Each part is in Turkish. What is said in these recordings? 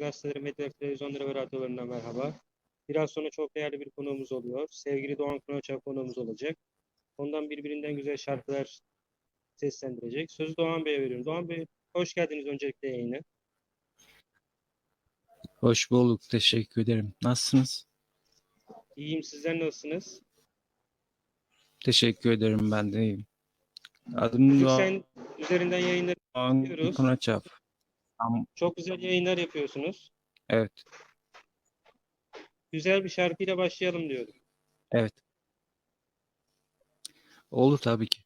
gazeteleri, medya, televizyonları ve radyolarından merhaba. Biraz sonra çok değerli bir konuğumuz oluyor. Sevgili Doğan Kınaçak konuğumuz olacak. Ondan birbirinden güzel şarkılar seslendirecek. Sözü Doğan Bey'e veriyorum. Doğan Bey, hoş geldiniz öncelikle yayına. Hoş bulduk. Teşekkür ederim. Nasılsınız? İyiyim, sizler nasılsınız? Teşekkür ederim. Ben de iyiyim. Adım Doğan sen üzerinden yayınlar, yapıyoruz. Kınaçap. Çok güzel yayınlar yapıyorsunuz. Evet. Güzel bir şarkıyla başlayalım diyorum. Evet. Olur tabii ki.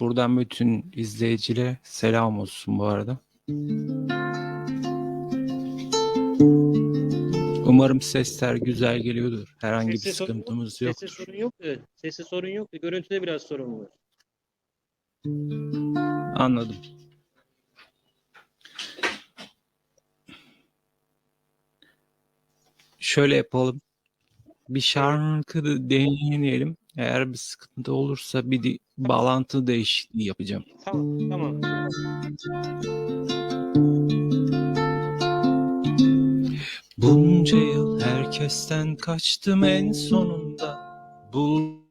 Buradan bütün izleyicilere selam olsun bu arada. Umarım sesler güzel geliyordur. Herhangi bir Sesi yok, sıkıntımız Sesi yoktur. sorun yok sesi sorun yok görüntüde biraz sorun var. Anladım. Şöyle yapalım. Bir şarkı da deneyelim. Eğer bir sıkıntı olursa bir de bağlantı değişikliği yapacağım. Tamam, tamam. Bunca yıl herkesten kaçtım en sonunda buldum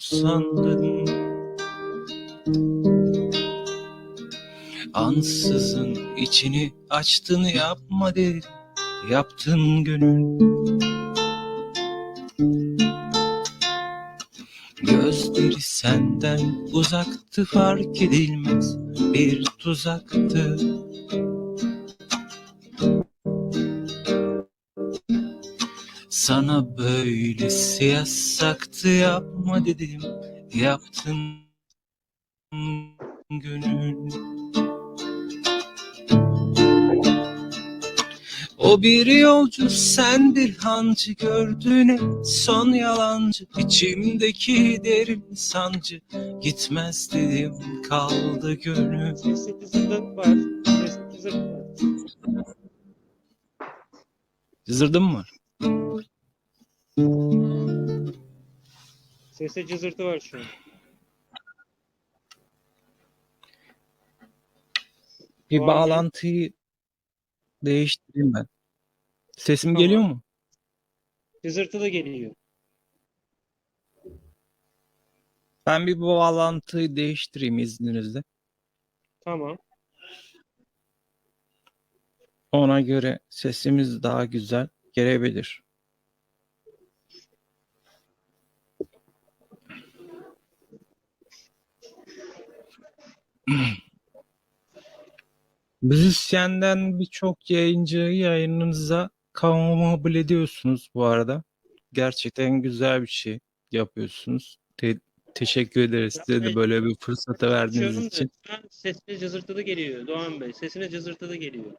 sandım. Ansızın içini açtın yapma dedim yaptın gönül. Gözleri senden uzaktı fark edilmez bir tuzaktı. Sana böylesi yasaktı yapma dedim yaptın gönül. O bir yolcu sen bir hancı gördüğüne son yalancı içimdeki derin sancı gitmez dedim kaldı gönül. Sesli cızırtık var. Mı? Seste cızırtı var şu an. Bir mı? bağlantıyı değiştireyim ben. Sesim Tamam. geliyor mu? Cızırtı da geliyor. Ben bir bağlantıyı değiştireyim izninizle. Tamam. Ona göre sesimiz daha güzel gelebilir. Müzisyenden birçok yayıncıyı yayınınıza kabul ediyorsunuz bu arada. Gerçekten güzel bir şey yapıyorsunuz. Te- teşekkür ederiz size de böyle bir fırsatı verdiğiniz da için. şu an sesli cızırtı da geliyor Doğan Bey. Sesine cızırtı da geliyor.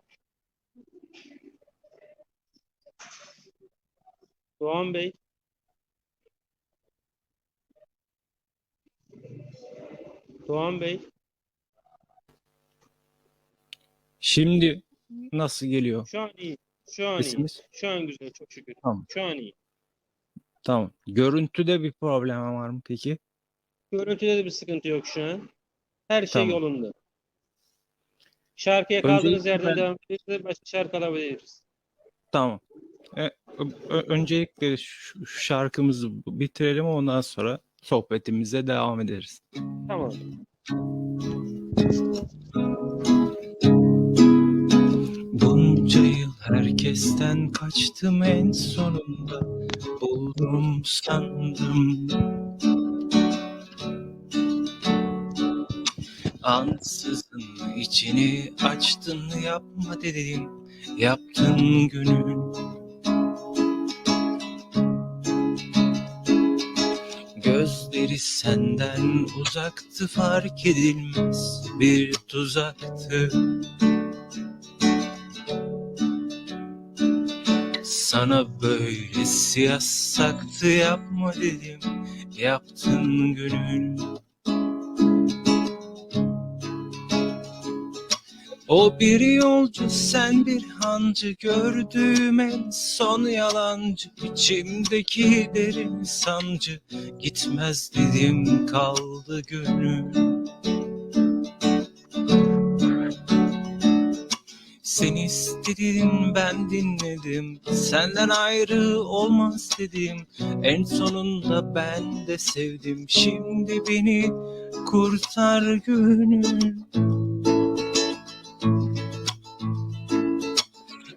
Doğan Bey. Doğan Bey. Şimdi nasıl geliyor Şu an iyi. Şu an iyi. sesimiz? Şu an güzel çok şükür. Tamam. Şu an iyi. Tamam. Görüntüde bir problem var mı peki? Görüntüde de bir sıkıntı yok şu an. Her şey Tamam. yolunda. Şarkıya kaldığınız Öncelikle yerden ben- devam ederiz. Başka şarkı alabiliriz. Tamam. E, ö- ö- öncelikle şu şu şarkımızı bitirelim ondan sonra sohbetimize devam ederiz. Tamam. Bunca yıl herkesten kaçtım en sonunda buldum sandım. Ansızın içini açtın yapma dedim yaptın gönül. Gözleri senden uzaktı fark edilmez bir tuzaktı. Sana böyle yasaktı yapma dedim yaptın gönül. O bir yolcu sen bir hancı gördüğüm en son yalancı içimdeki derin sancı gitmez dedim kaldı gönül. İstedin ben dinledim. Senden ayrı olmaz dedim. En sonunda ben de sevdim. Şimdi beni kurtar gönül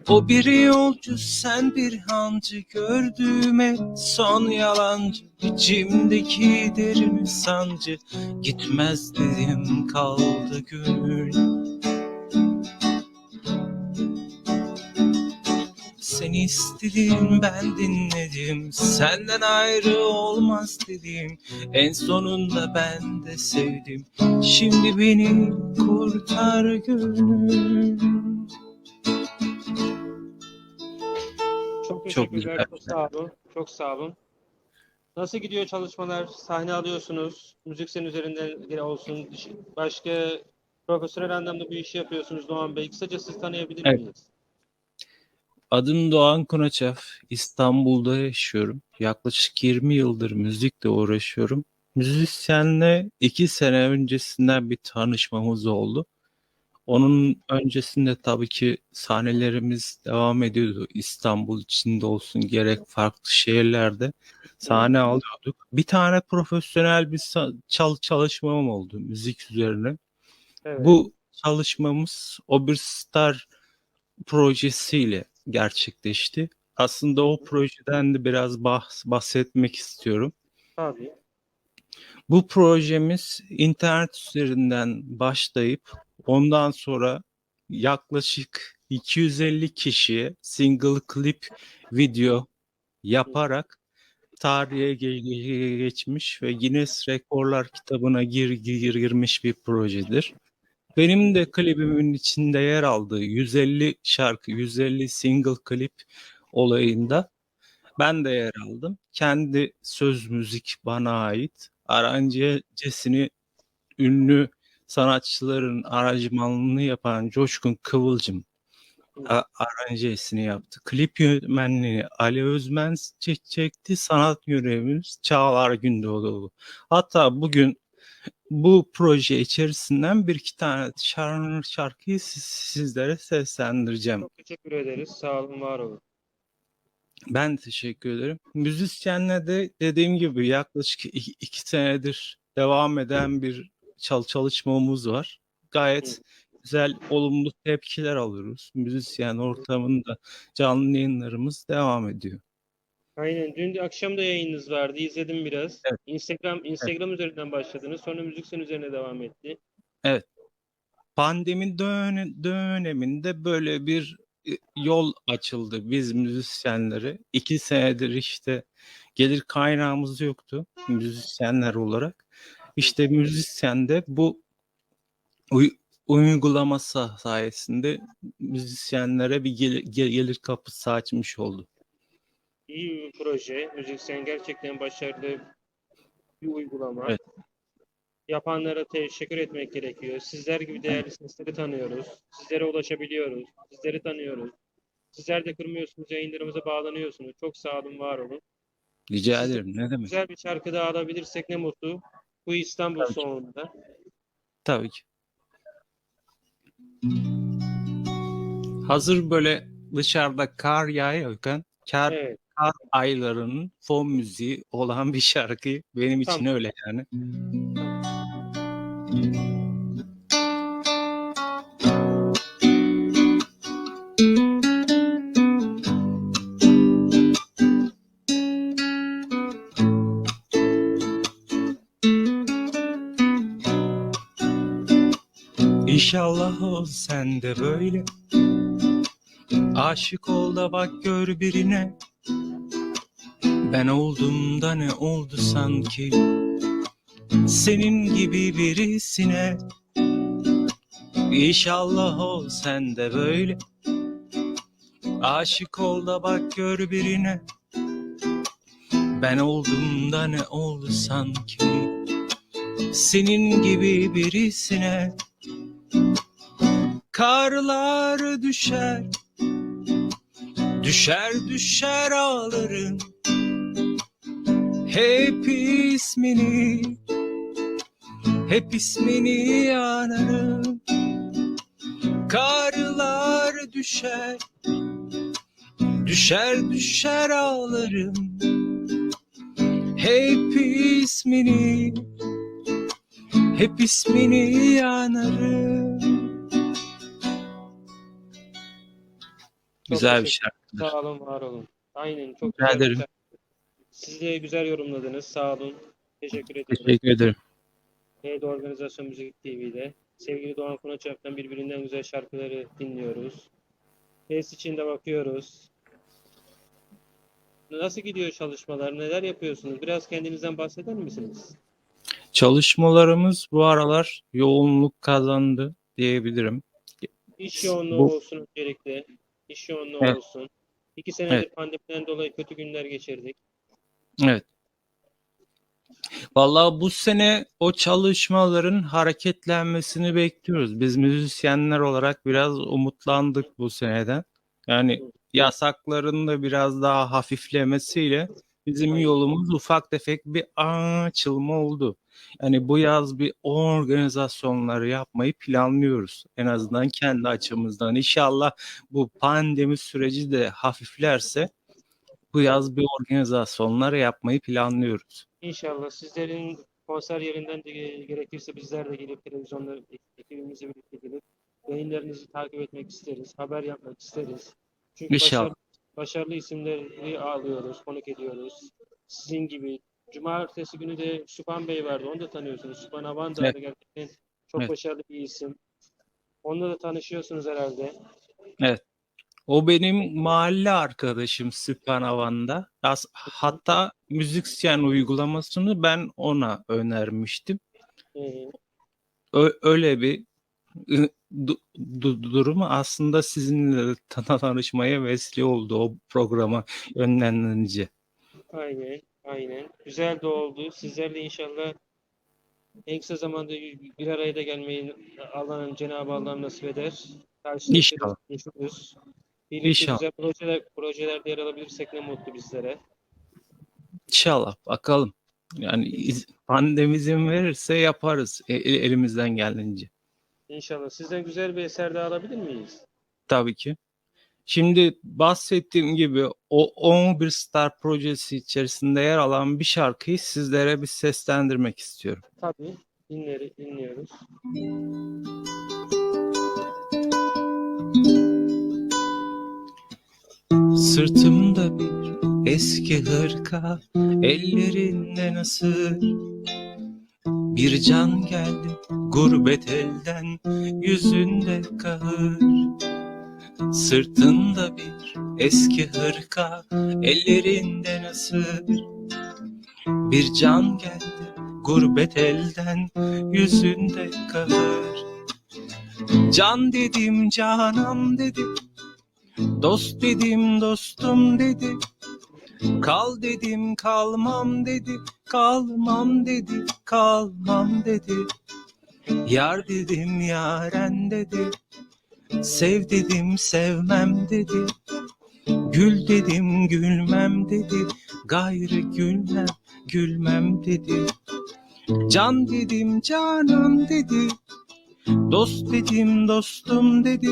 O bir yolcu sen bir hancı. Gördüğüme son yalancı. İçimdeki derin sancı. Gitmez dedim kaldı gönül Sen istedin ben dinledim Senden ayrı olmaz dedim En sonunda ben de sevdim Şimdi beni kurtar gönül Çok Çok teşekkürler. güzel. Çok sağ olun. Çok sağ olun. Nasıl gidiyor çalışmalar? Sahne alıyorsunuz. Müzik senin üzerinden olsun. Başka profesyonel anlamda bu işi yapıyorsunuz Doğan Bey. Kısaca siz tanıyabilir Evet. miyiz? Adım Doğan Konaçev. İstanbul'da yaşıyorum. Yaklaşık 20 yıldır müzikle uğraşıyorum. Müzisyenle iki sene öncesinden bir tanışmamız oldu. Onun öncesinde tabii ki sahnelerimiz devam ediyordu. İstanbul içinde olsun gerek farklı şehirlerde sahne alıyorduk. Bir tane profesyonel bir çal çalışmam oldu müzik üzerine. Evet. Bu çalışmamız Oberstar projesiyle gerçekleşti. Aslında o projeden de biraz bahs- bahsetmek istiyorum. Tabii. Bu projemiz internet üzerinden başlayıp ondan sonra yaklaşık 250 kişiye single clip video yaparak tarihe ge- ge- geçmiş ve Guinness Rekorlar kitabına gir, gir- girmiş bir projedir. Benim de klibimin içinde yer aldığı 150 şarkı, 150 single klip olayında ben de yer aldım. Kendi söz müzik bana ait. Aranjesini ünlü sanatçıların aranjmanlığını yapan Coşkun Kıvılcım aranjesini yaptı. Klip yönetmenliğini Ali Özmen çek- çekti. Sanat yönetmenimiz Çağlar Gündoğdu. Hatta bugün bu proje içerisinden bir iki tane şarkı, şarkıyı siz- sizlere seslendireceğim. Çok teşekkür ederiz. Sağ olun, var olun. Ben teşekkür ederim. Müzisyenle de dediğim gibi yaklaşık iki, iki senedir devam eden bir çal çalışmamız var. Gayet güzel, olumlu tepkiler alıyoruz. Müzisyen ortamında canlı yayınlarımız devam ediyor. Aynen. Dün de akşam da yayınınız vardı. İzledim biraz. Evet. Instagram Instagram üzerinden başladınız. Sonra müzik sen üzerine devam etti. Pandemi döne- döneminde böyle bir e, yol açıldı biz müzisyenlere. İki senedir işte gelir kaynağımız yoktu müzisyenler olarak. İşte müzisyen de bu uy- uygulama sa- sayesinde müzisyenlere bir gel- gel- gelir kapısı açmış oldu. İyi bir proje. Müziksen gerçekten başarılı bir uygulama. Evet. Yapanlara teşekkür etmek gerekiyor. Sizler gibi değerli sesleri tanıyoruz. Sizlere ulaşabiliyoruz. Sizleri tanıyoruz. Sizler de kırmıyorsunuz, yayınlarımıza bağlanıyorsunuz. Çok sağ olun, var olun. Rica Siz- ederim. Ne demek? Güzel bir şarkı daha alabilirsek ne mutlu. Bu İstanbul Tabii ki. sonunda. Tabii ki. Hazır böyle dışarıda kar yağıyorken kar Evet. Kar aylarının fon müziği olan bir şarkı benim için Tamam. öyle yani. İnşallah ol sen de böyle Aşık ol da bak gör birine Ben oldum da ne oldu sanki? Senin gibi birisine. İnşallah ol sen de böyle. Aşık ol da bak gör birine. Ben oldum da ne oldu sanki? Senin gibi birisine. Karlar düşer. Düşer düşer ağlarım Hep ismini Hep ismini anarım Karlar düşer Düşer düşer ağlarım Hep ismini Hep ismini yanarım Güzel bir şarkı. Sağ olun, var olun. Aynen, çok Rica güzel bir ederim. şarkı. Siz de güzel yorumladınız. Sağ olun. Teşekkür ediyorum. Teşekkür ederim. Neydi Organizasyon Müzik TV'de. Sevgili Doğan Kunaçak'tan birbirinden güzel şarkıları dinliyoruz. Test içinde bakıyoruz. Nasıl gidiyor çalışmalar? Neler yapıyorsunuz? Biraz kendinizden bahseder misiniz? Çalışmalarımız bu aralar yoğunluk kazandı diyebilirim. İş yoğunluğu Bu- olsun öncelikle. İş yoğunluğu Evet. olsun. İki senedir Evet. pandemiden dolayı kötü günler geçirdik. Evet. Vallahi bu sene o çalışmaların hareketlenmesini bekliyoruz. Biz müzisyenler olarak biraz umutlandık bu seneden. Yani yasakların da biraz daha hafiflemesiyle bizim yolumuz ufak tefek bir açılma oldu. Yani bu yaz bir organizasyonları yapmayı planlıyoruz. En azından kendi açımızdan. İnşallah bu pandemi süreci de hafiflerse bu yaz bir organizasyonlar yapmayı planlıyoruz. İnşallah sizlerin konser yerinden de gerekirse bizler de gelip televizyonda ekibimizle birlikte gelip yayınlarınızı takip etmek isteriz. Haber yapmak isteriz. Çünkü İnşallah. başarılı, başarılı isimleri ağırlıyoruz, konuk ediyoruz. Sizin gibi. Cumartesi günü de Süpan Bey vardı. Onu da tanıyorsunuz. Süpan Avan da Evet. gerçekten çok Evet. başarılı bir isim. Onunla da tanışıyorsunuz herhalde. O benim mahalle arkadaşım. As- Hatta müzisyen uygulamasını ben ona önermiştim. Ö- öyle bir du- du- durumu aslında sizinle tanışmaya vesile oldu o programa yönlendirince. Aynen, aynen. Güzel de oldu. Sizlerle inşallah en kısa zamanda bir araya da gelmeyi Allah'ın Cenab-ı Allah nasip eder. Karşılıklı İnşallah. konuşuruz. Birlikte İnşallah. güzel projeler, projelerde yer alabilirsek ne mutlu bizlere. İnşallah bakalım. Yani pandemi izin verirse yaparız e- e- elimizden geldiğince. İnşallah. Sizden güzel bir eser de alabilir miyiz? Tabii ki. Şimdi bahsettiğim gibi o 11 Star projesi içerisinde yer alan bir şarkıyı sizlere bir seslendirmek istiyorum. Tabii. Dinleri, dinliyoruz. Sırtımda bir eski hırka, ellerinde nasır. Bir can geldi gurbet elden, yüzünde kahır. Sırtında bir eski hırka, ellerinde nasır. Bir can geldi gurbet elden, yüzünde kahır. Can dedim, canan dedim, Dost dedim dostum dedi. Kal dedim kalmam dedi. Kalmam dedi kalmam dedi. Yar dedim yaren dedi. Sev dedim sevmem dedi. Gül dedim gülmem dedi. Gayrı gülmem gülmem dedi. Can dedim canan dedi. Dost dedim dostum dedi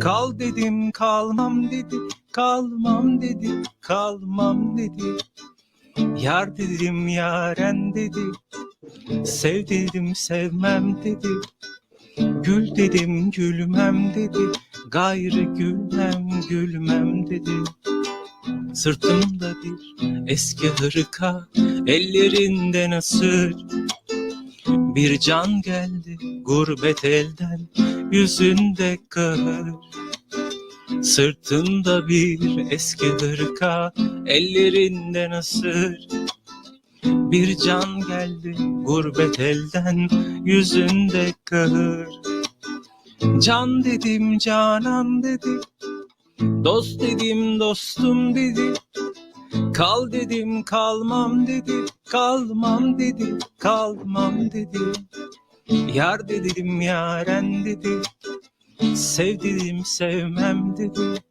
Kal dedim kalmam dedi kalmam dedi kalmam dedi. Yar dedim yaren dedi Sev dedim sevmem dedi. Gül dedim gülmem dedi Gayrı gülmem gülmem dedi. Sırtımda bir eski hırka Ellerinde nasır. Bir can geldi gurbet elden Yüzünde kahır Sırtında bir eski hırka Ellerinde nasır? Bir can geldi gurbet elden Yüzünde kahır Can dedim canan dedi. Dost dedim dostum dedi. Kal dedim kalmam dedi Kalmam dedi kalmam dedi Yar dedim yaren dedi Sev dedim sevmem dedi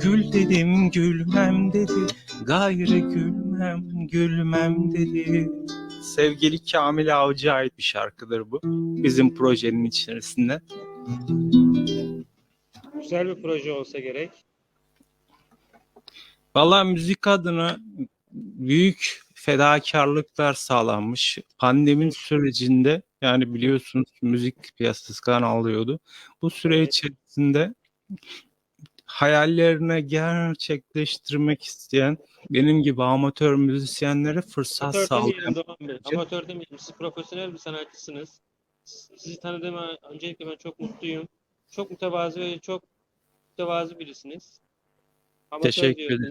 Gül dedim gülmem dedi Gayrı gülmem gülmem dedi Sevgili Kamil Avcı'ya ait bir şarkıdır bu. Bizim projenin içerisinde. Güzel bir proje olsa gerek. Vallahi müzik adına büyük fedakarlıklar sağlanmış. Pandemi sürecinde yani biliyorsunuz müzik piyasası kan alıyordu. Bu süre içerisinde hayallerine gerçekleştirmek isteyen benim gibi amatör müzisyenlere fırsat Amatör demeyelim sağlayan Bey. Amatör demeyelim. Siz profesyonel bir sanatçısınız. Sizi tanıdığıma öncelikle ben çok mutluyum. Çok mütevazı ve çok mütevazı birisiniz. Amatör Teşekkür ederim.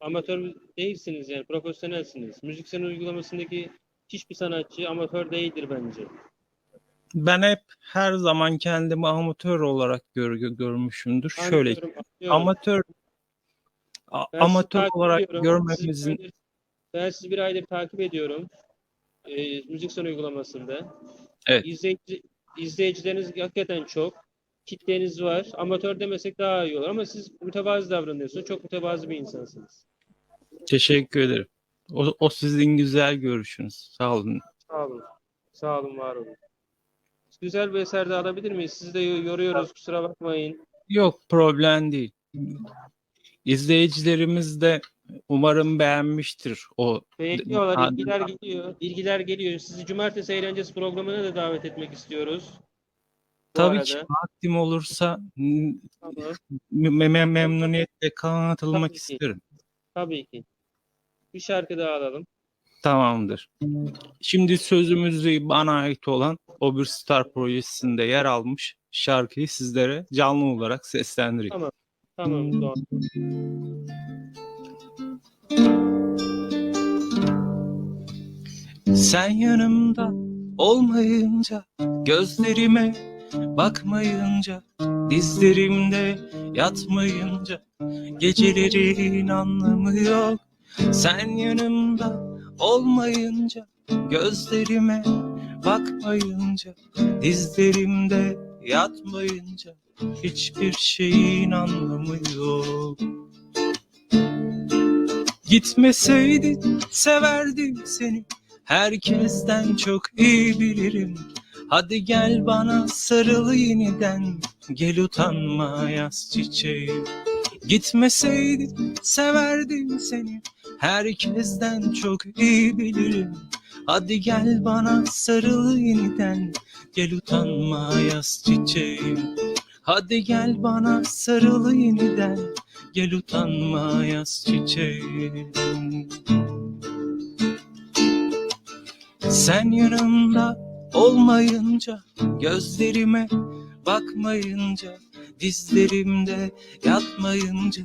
Amatör değilsiniz yani profesyonelsiniz. Müzik sanat uygulamasındaki hiçbir sanatçı amatör değildir bence. ben hep her zaman kendimi amatör olarak gör, görmüşümdür. Şöyle Anlıyorum, anlıyorum. amatör a- amatör olarak ediyorum. görmemizin Sizi ben sizi bir aydır takip ediyorum. Ee, müzik son uygulamasında. Evet. İzleyici, izleyicileriniz hakikaten çok. Kitleniz var. Amatör demesek daha iyi olur ama siz mütevazı davranıyorsunuz. Çok mütevazı bir insansınız. teşekkür ederim. O, o sizin güzel görüşünüz. Sağ olun. Sağ olun. Sağ olun, var olun. Güzel bir eser de alabilir miyiz? Sizi de yoruyoruz. Kusura bakmayın. Yok problem değil. İzleyicilerimiz de umarım beğenmiştir o Bekliyorlar. Hadi. ilgiler geliyor. İlgiler geliyor. Sizi cumartesi eğlencesi programına da davet etmek istiyoruz. Tabii arada. ki vaktim olursa m- Tamam. me- memnuniyetle katılmak Tabii ki. isterim. Tabii ki. Bir şarkı daha alalım. Tamamdır. Şimdi sözümüzü bana ait olan o bir Star projesinde yer almış şarkıyı sizlere canlı olarak seslendireyim. Tamam. Tamam Doğan. Sen yanımda olmayınca gözlerime bakmayınca dizlerimde yatmayınca gecelerin anlamı yok. Sen yanımda olmayınca gözlerime bakmayınca dizlerimde yatmayınca hiçbir şeyin anlamı yok. Gitmeseydin severdim seni Herkesten çok iyi bilirim Hadi gel bana sarıl yeniden Gel utanma yaz çiçeğim Gitmeseydin severdim seni Herkesten çok iyi bilirim. Hadi gel bana sarıl yeniden Gel utanma yaz çiçeğim Hadi gel bana sarıl yeniden Gel utanma yaz çiçeğim Sen yanımda olmayınca Gözlerime bakmayınca Dizlerimde yatmayınca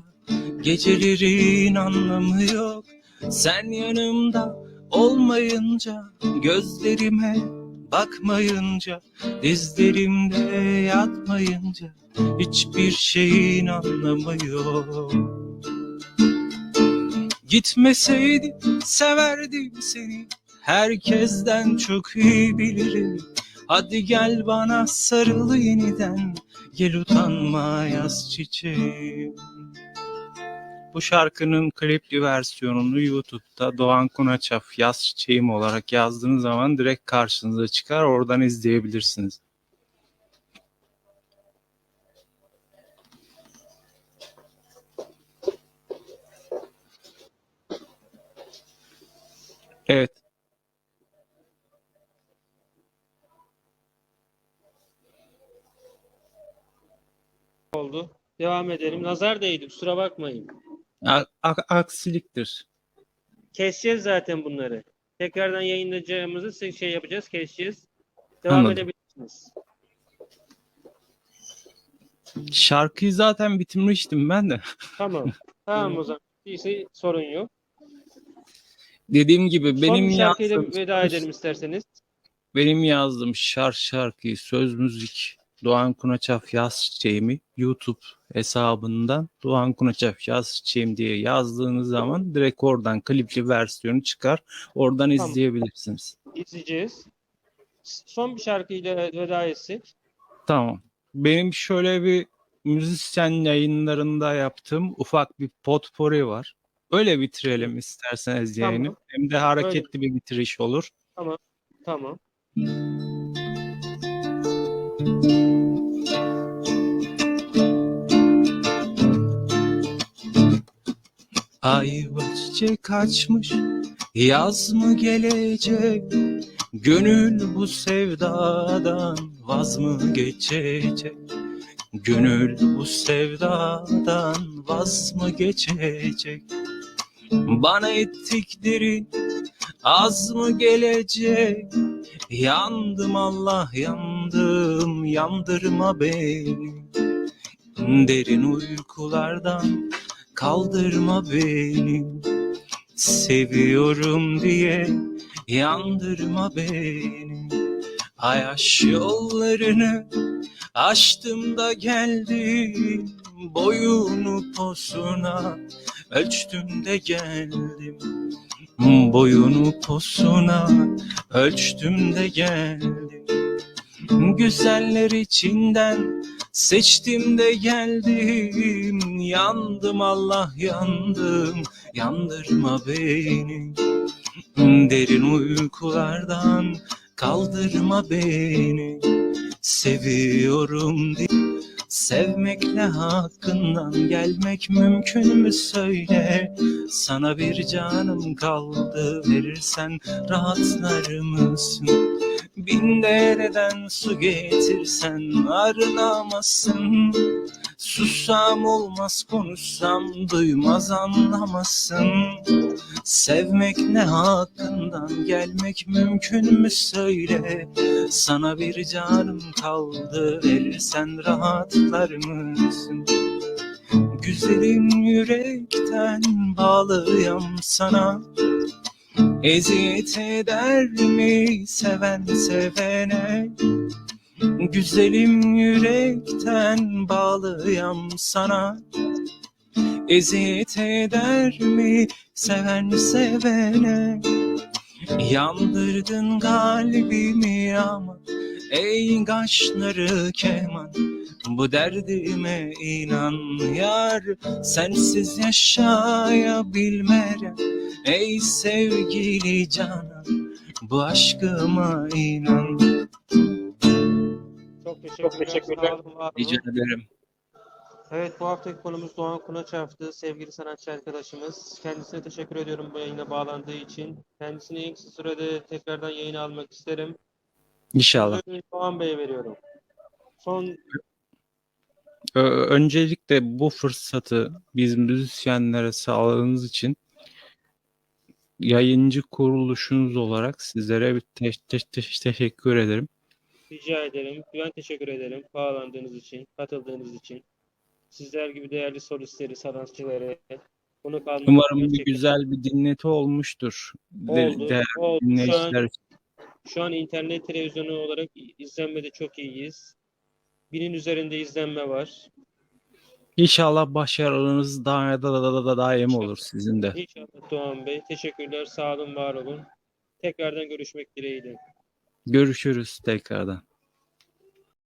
Gecelerin anlamı yok. Sen yanımda olmayınca Gözlerime bakmayınca Dizlerimde yatmayınca Hiçbir şeyin anlamı yok. Gitmeseydin severdim seni Herkesten çok iyi bilirim Hadi gel bana sarıl yeniden Gel utanma yaz çiçeğim Bu şarkının klipli versiyonunu YouTube'da Doğan Kunaçaf yaz çiçeğim olarak yazdığınız zaman direkt karşınıza çıkar oradan izleyebilirsiniz. Evet. Oldu. Devam edelim. Nazar değdi. Kusura bakmayın. A- a- aksiliktir. Keseceğiz zaten bunları. Tekrardan yayınlayacağımızı şey yapacağız. Keseceğiz. Devam Anladım. edebilirsiniz. Şarkıyı zaten bitirmiştim ben de. Tamam. Tamam o zaman. Değilse sorun yok. Dediğim gibi Son benim bir şarkıyla yazdığım veda edelim isterseniz. benim yazdığım şarkı şarkıyı söz müzik Doğan Kunaçaf yaz çiçeğimi YouTube hesabından Doğan Kunaçaf yaz çiçeğim diye yazdığınız zaman direkt oradan klipli versiyonu çıkar. Oradan Tamam. izleyebilirsiniz. İzleyeceğiz. Son bir şarkıyla veda etsek. Tamam. Benim şöyle bir müzisyen yayınlarında yaptığım ufak bir potpori var. Öyle bitirelim isterseniz Tamam. yayını. Hem de hareketli bir bitiriş olur. Tamam. Ayva çiçek açmış Yaz mı gelecek? Gönül bu sevdadan Vaz mı geçecek? Gönül bu sevdadan Vaz mı geçecek? Bana ettikleri Az mı gelecek? Yandım Allah yandım Yandırma beni. Derin uykulardan Kaldırma beni Seviyorum diye Yandırma beni. Ayaş yollarını Açtım da geldim Boyunu posuna Ölçtüm de geldim. Boyunu posuna Ölçtüm de geldim. Güzeller içinden Seçtim de geldim Yandım Allah yandım. Yandırma beni. Derin uykulardan Kaldırma beni. Seviyorum diye Sevmekle hakkından gelmek mümkün mü söyle? Sana bir canım kaldı verirsen rahatlar mısın Bin dereden su getirsen arınamazsın. Sussam olmaz konuşsam duymaz anlamasın Sevmek ne hakkından gelmek mümkün mü? Söyle Sana bir canım kaldı verirsen rahatlar mısın? Güzelim yürekten bağlıyam sana Eziyet eder mi seven sevene? Güzelim yürekten bağlıyam sana. Eziyet eder mi seven sevene Yandırdın kalbimi ama Ey kaşları keman. Bu derdime inan yar Sensiz yaşayabilmem. Ey sevgili canan Bu aşkıma inan. Çok teşekkürler. Rica ederim. Evet bu haftaki konumuz Doğan Kunaçaftı. Sevgili sanatçı arkadaşımız. Kendisine teşekkür ediyorum bu yayına bağlandığı için. Kendisini en kısa sürede tekrardan yayına almak isterim. İnşallah. Sözü Doğan Bey'e veriyorum. Son Öncelikle bu fırsatı biz müzisyenlere sağladığınız için yayıncı kuruluşunuz olarak sizlere bir te- te- te- teşekkür ederim. rica ederim. Ben teşekkür ederim. Bağlandığınız için, katıldığınız için. Sizler gibi değerli solistleri, sanatçıları almak Umarım bir gerçekten güzel bir dinleti olmuştur. Oldu. değerli oldu. Şu an, şu an internet televizyonu olarak izlenmede çok iyiyiz. Binin üzerinde izlenme var. İnşallah başarılarınız daha da, da, da, da daim olur sizin de. İnşallah Doğan Bey. Teşekkürler. Sağ olun, var olun. Tekrardan görüşmek dileğiyle. Görüşürüz tekrardan.